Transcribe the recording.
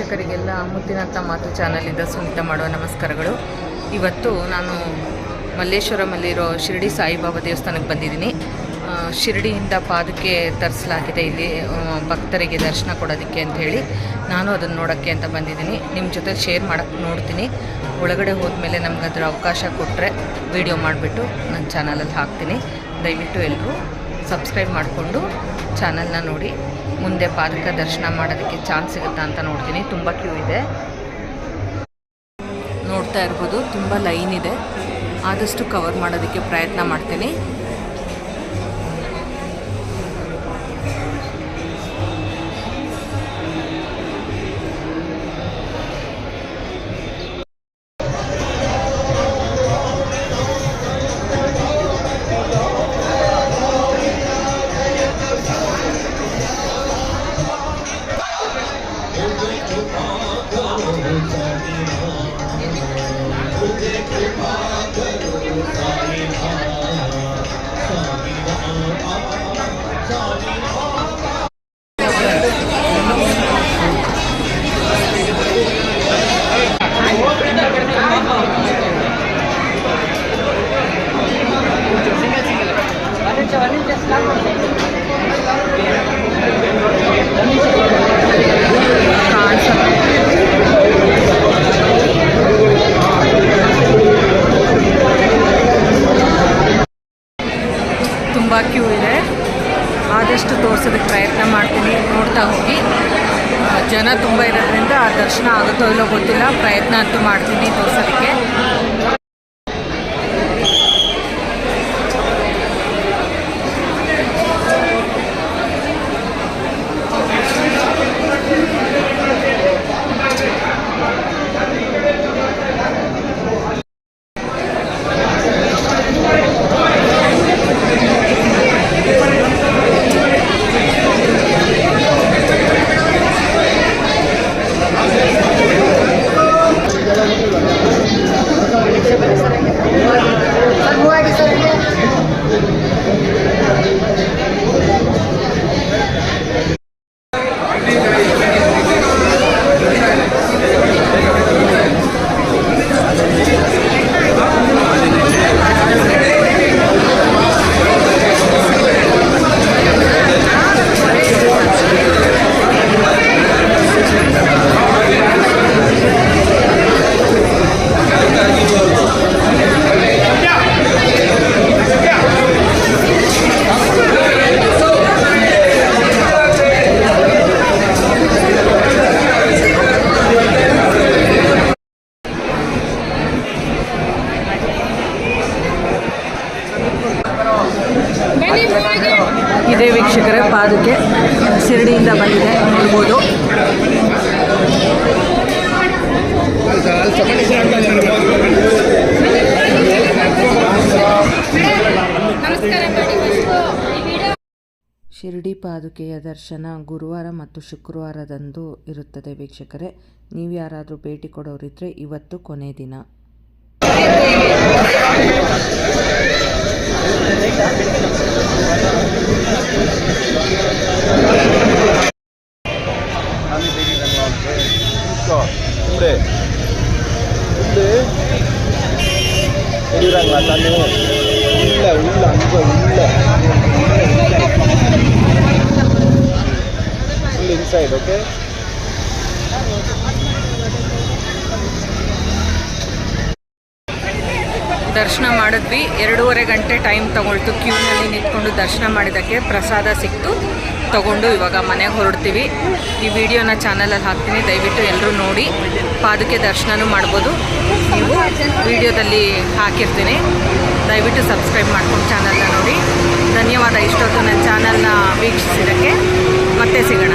ವೀಕ್ಷಕರಿಗೆಲ್ಲ ಮುತ್ತಿನಂಥ ಮಾತು ಚಾನಲಿಂದ ಸುನಿತ ಮಾಡುವ ನಮಸ್ಕಾರಗಳು. ಇವತ್ತು ನಾನು ಮಲ್ಲೇಶ್ವರಮಲ್ಲಿರೋ ಶಿರಡಿ ಸಾಯಿಬಾಬಾ ದೇವಸ್ಥಾನಕ್ಕೆ ಬಂದಿದ್ದೀನಿ. ಶಿರಡಿಯಿಂದ ಪಾದಕ್ಕೆ ತರಿಸಲಾಗಿದೆ ಇಲ್ಲಿ ಭಕ್ತರಿಗೆ ದರ್ಶನ ಕೊಡೋದಕ್ಕೆ ಹೇಳಿ ನಾನು ಅದನ್ನು ನೋಡೋಕ್ಕೆ ಅಂತ ಬಂದಿದ್ದೀನಿ. ನಿಮ್ಮ ಜೊತೆ ಶೇರ್ ಮಾಡೋಕ್ಕೆ ನೋಡ್ತೀನಿ. ಒಳಗಡೆ ಹೋದ್ಮೇಲೆ ನಮ್ಗೆ ಅದರ ಅವಕಾಶ ಕೊಟ್ಟರೆ ವಿಡಿಯೋ ಮಾಡಿಬಿಟ್ಟು ನನ್ನ ಚಾನಲಲ್ಲಿ ಹಾಕ್ತೀನಿ. ದಯವಿಟ್ಟು ಎಲ್ಲರೂ ಸಬ್ಸ್ಕ್ರೈಬ್ ಮಾಡಿಕೊಂಡು ಚಾನಲ್ನ ನೋಡಿ. ಮುಂದೆ ಪಾದಕ ದರ್ಶನ ಮಾಡೋದಕ್ಕೆ ಚಾನ್ಸ್ ಸಿಗುತ್ತಾ ಅಂತ ನೋಡ್ತೀನಿ. ತುಂಬ ಕ್ಯೂ ಇದೆ. ನೋಡ್ತಾ ಇರ್ಬೋದು, ತುಂಬ ಲೈನ್ ಇದೆ. ಆದಷ್ಟು ಕವರ್ ಮಾಡೋದಕ್ಕೆ ಪ್ರಯತ್ನ ಮಾಡ್ತೀನಿ. ತುಂಬ ಕ್ಯೂ ಇದೆ. ಆದಷ್ಟು ತೋರಿಸೋದಕ್ಕೆ ಪ್ರಯತ್ನ ಮಾಡ್ತೀನಿ. ನೋಡ್ತಾ ಹೋಗಿ. ಜನ ತುಂಬ ಇರೋದ್ರಿಂದ ಆ ದರ್ಶನ ಆಗುತ್ತೋ ಇಲ್ಲೋ ಗೊತ್ತಿಲ್ಲ. ಪ್ರಯತ್ನ ಅಂತೂ ಮಾಡ್ತೀನಿ ತೋರ್ಸೋದಕ್ಕೆ. ಇದೇ ವೀಕ್ಷಕರ ಪಾದಕ್ಕೆ ಶಿರಡಿಯಿಂದ ಬಂದಿದೆ ನೋಡ್ಬೋದು. ಶಿರಡಿ ಪಾದುಕೆಯ ದರ್ಶನ ಗುರುವಾರ ಮತ್ತು ಶುಕ್ರವಾರದಂದು ಇರುತ್ತದೆ ವೀಕ್ಷಕರೇ. ನೀವು ಯಾರಾದರೂ ಭೇಟಿ ಕೊಡೋರಿದ್ರೆ ಇವತ್ತು ಕೊನೆ ದಿನ. ಇವ್ರೆ ಇಲ್ಲಿ ಇರಂಗ ತಾನು. ಇಲ್ಲ ಇಲ್ಲ ಅಂತ ಇಲ್ಲ. ಇಲ್ಲಿ ಇನ್ಸೈಡ್ ಓಕೆ ದರ್ಶನ ಮಾಡಿದ್ವಿ. ಎರಡೂವರೆ ಗಂಟೆ ಟೈಮ್ ತಗೊಳ್ತು. ಕ್ಯೂನಲ್ಲಿ ನಿಂತ್ಕೊಂಡು ದರ್ಶನ ಮಾಡಿದ್ದಕ್ಕೆ ಪ್ರಸಾದ ಸಿಕ್ತು. ತಗೊಂಡು ಇವಾಗ ಮನೆಗೆ ಹೊರಡ್ತೀವಿ. ಈ ವಿಡಿಯೋನ ಚಾನಲಲ್ಲಿ ಹಾಕ್ತೀನಿ. ದಯವಿಟ್ಟು ಎಲ್ಲರೂ ನೋಡಿ. ಪಾದಕ್ಕೆ ದರ್ಶನನೂ ಮಾಡ್ಬೋದು. ನೀವು ವಿಡಿಯೋದಲ್ಲಿ ಹಾಕಿರ್ತೀನಿ. ದಯವಿಟ್ಟು ಸಬ್ಸ್ಕ್ರೈಬ್ ಮಾಡ್ಕೊಂಡು ಚಾನಲ್ನ ನೋಡಿ. ಧನ್ಯವಾದ. ಇಷ್ಟೊತ್ತು ನನ್ನ ಚಾನಲ್ನ ವೀಕ್ಷಿಸಿದ್ದಕ್ಕೆ ಮತ್ತೆ ಸಿಗೋಣ.